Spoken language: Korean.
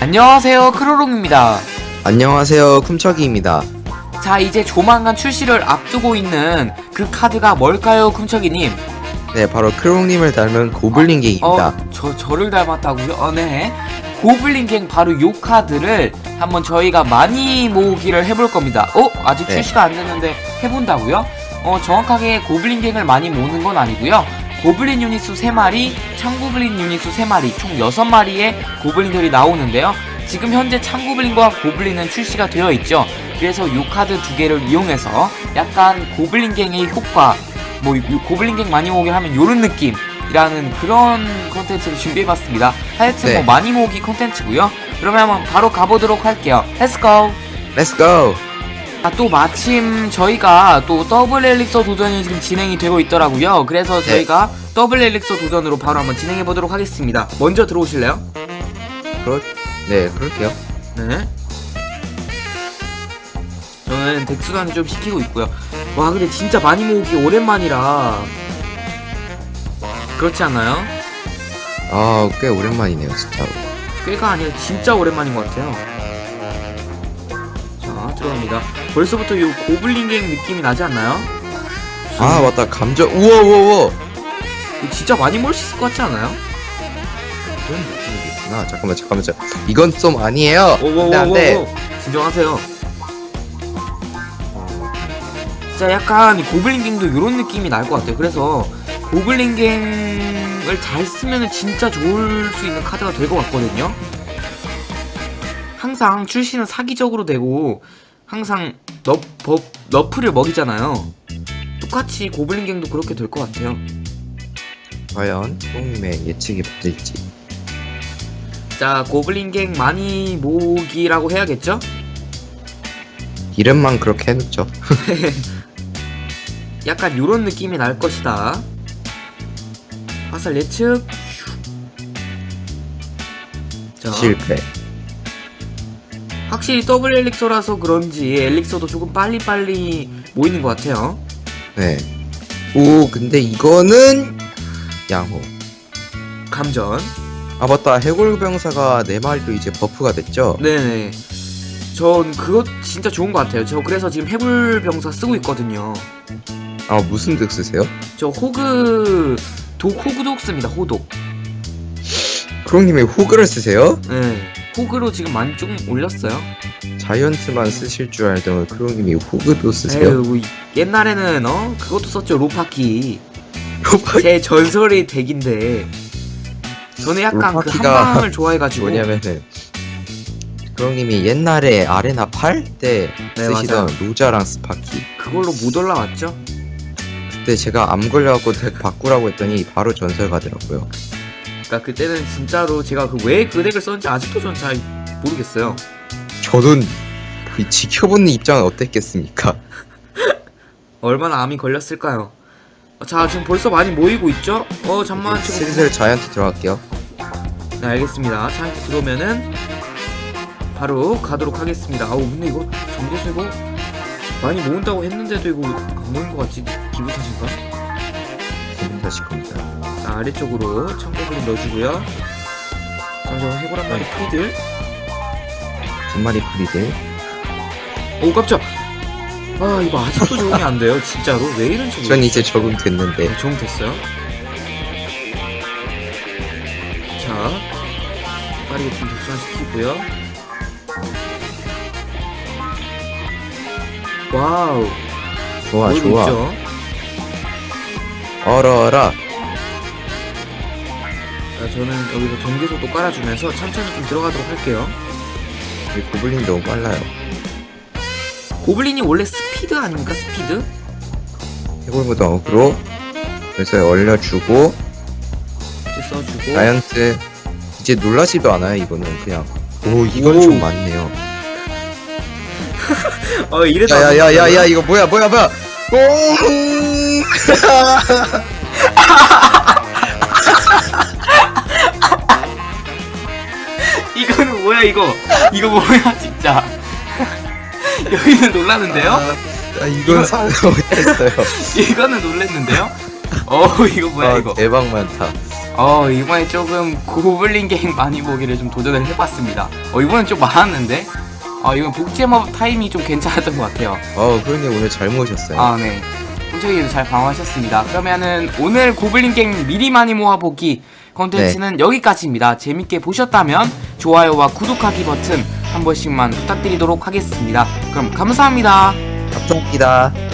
안녕하세요 크로롱입니다 안녕하세요 쿰척이입니다 자 이제 조만간 출시를 앞두고 있는 그 카드가 뭘까요 쿰척이님 네 바로 크롱님을 닮은 고블린 갱입니다 어, 저, 저를 닮았다고요? 어, 네 고블린 갱 바로 요 카드를 한번 저희가 많이 모으기를 해볼 겁니다 어? 아직 네. 출시가 안 됐는데 해본다고요? 어 정확하게 고블린 갱을 많이 모으는 건 아니고요 고블린 유닛 수 3마리, 창고블린 유닛 수 3마리, 총 6마리의 고블린들이 나오는데요. 지금 현재 창고블린과 고블린은 출시가 되어 있죠. 그래서 이 카드 두 개를 이용해서 약간 고블린 갱의 효과, 뭐 이- 이 고블린 갱 많이 모으게 하면 요런 느낌 이라는 그런 컨텐츠를 준비해봤습니다. 하여튼 네. 뭐 많이 모으기 컨텐츠고요. 그러면 한번 바로 가보도록 할게요. Let's go! 렛츠고 아, 또 마침 저희가 또 더블 엘릭서 도전이 지금 진행이 되고 있더라고요. 그래서 네. 저희가 더블 엘릭서 도전으로 바로 한번 진행해 보도록 하겠습니다. 먼저 들어오실래요? 그렇 네 그럴게요 네. 저는 덱수단을 좀 시키고 있고요. 와, 근데 진짜 많이 모으기 오랜만이라 그렇지 않나요? 아 꽤 오랜만이네요 진짜로 꽤가 아니라 진짜 오랜만인 것 같아요. 자, 들어갑니다. 벌써부터 요 고블린 갱 느낌이 나지 않나요? 아 맞다 감정 우와 우와 우와 이거 진짜 많이 모을 수 있을 것 같지 않아요? 그런 느낌이겠구나 잠깐만 잠깐만 잠깐 이건 좀 아니에요 안돼 진정하세요. 진짜 약간 고블린 갱도 이런 느낌이 날 것 같아요. 그래서 고블린 갱을 잘 쓰면 진짜 좋을 수 있는 카드가 될 것 같거든요. 항상 출시는 사기적으로 되고 항상 너, 버, 너프를 먹이잖아요. 똑같이 고블린 갱도 그렇게 될 것 같아요. 과연 크롱님의 예측이 맞을지 자, 고블린 갱 많이 모으기라고 해야겠죠? 이름만 그렇게 해놓죠 약간 요런 느낌이 날 것이다. 화살 예측. 자, 실패 확실히 더블 엘릭서라서 그런지 엘릭서도 조금 빨리빨리 모이는 것 같아요. 네 오 근데 이거는 양호 감전. 아 맞다 해골병사가 네 마리도 이제 버프가 됐죠 네네. 전 그거 진짜 좋은 것 같아요. 저 그래서 지금 해불병사 쓰고 있거든요. 아 무슨 덱 쓰세요? 저 호그 독 호그독 씁니다. 호독. 크롱님이 호그를 쓰세요? 네. 호그로 지금 많이 좀 올렸어요. 자이언트만 쓰실 줄 알던 크롱님이 호그도 쓰세요? 에휴, 이- 옛날에는 어 그것도 썼죠 로파키. 제 전설의 덱인데 저는 약간 그 로파키가 한방을 좋아해가지고 뭐냐면은 크롱님이 옛날에 아레나 8 때 네, 쓰시던 맞아요. 로자랑 스파키 그걸로 못 올라왔죠. 그때 제가 암 걸려갖고 덱 바꾸라고 했더니 바로 전설 가더라고요 그러니까 그때는 진짜로 제가 그 왜그 덱을 썼는지 아직도 전 잘 모르겠어요. 저는 그 지켜보는 입장은 어땠겠습니까? 얼마나 암이 걸렸을까요? 어, 자 지금 벌써 많이 모이고 있죠? 어 잠만 지금 슬슬 자이언트 들어갈게요 네 알겠습니다. 자 이렇게 들어오면은 바로 가도록 하겠습니다. 아우 근데 이거 정제수 이거 많이 모은다고 했는데도 이거 안 모인 것 같지? 기분 탓인가? 기분 탓일 겁니다 자, 아래쪽으로 청소기를 넣어주고요. 자, 저 해골 한 마리 프리들. 두 마리 프리들 오, 깜짝! 아, 이거 아직도 적응이 안 돼요, 진짜로. 왜 이런지 전. 이제 적응 됐는데 네, 적응 됐어요. 자, 빠르게 좀 득수화시키고요. 와우. 좋아 좋아 있죠? 얼어라 자, 저는 여기서 전기속도 깔아주면서 천천히 좀 들어가도록 할게요. 이 고블린 너무 빨라요 고블린이 원래 스피드 아닙니까? 스피드? 해골보다 어그로 그래서 얼려주고 이제 써주고. 자이언트 이제 놀라지도 않아요 이거는 그냥 오 이건 오. 좀 많네요 어, 이래서. 안 야야야야야? 이거 뭐야 뭐야 뭐야 오 뭐야 이거 이거 뭐야 진짜 여기는 놀랐는데요 아, 이건 상상 못했어요 이거는 놀랬는데요 어 이거 뭐야 아, 이거 대박 많다 어 이번에 조금 고블린 갱 많이 보기를 좀 도전을 해봤습니다. 어 이번엔 좀 많았는데. 어 이번 복제마법 타임이 좀 괜찮았던 것 같아요. 어 그런데 오늘 잘 모으셨어요. 아 네. 홈체기도 잘 방어하셨습니다. 그러면은 오늘 고블린 갱 미리 많이 모아보기 컨텐츠는 여기까지입니다. 재밌게 보셨다면 좋아요와 구독하기 버튼 한 번씩만 부탁드리도록 하겠습니다. 그럼 감사합니다. 감사합니다.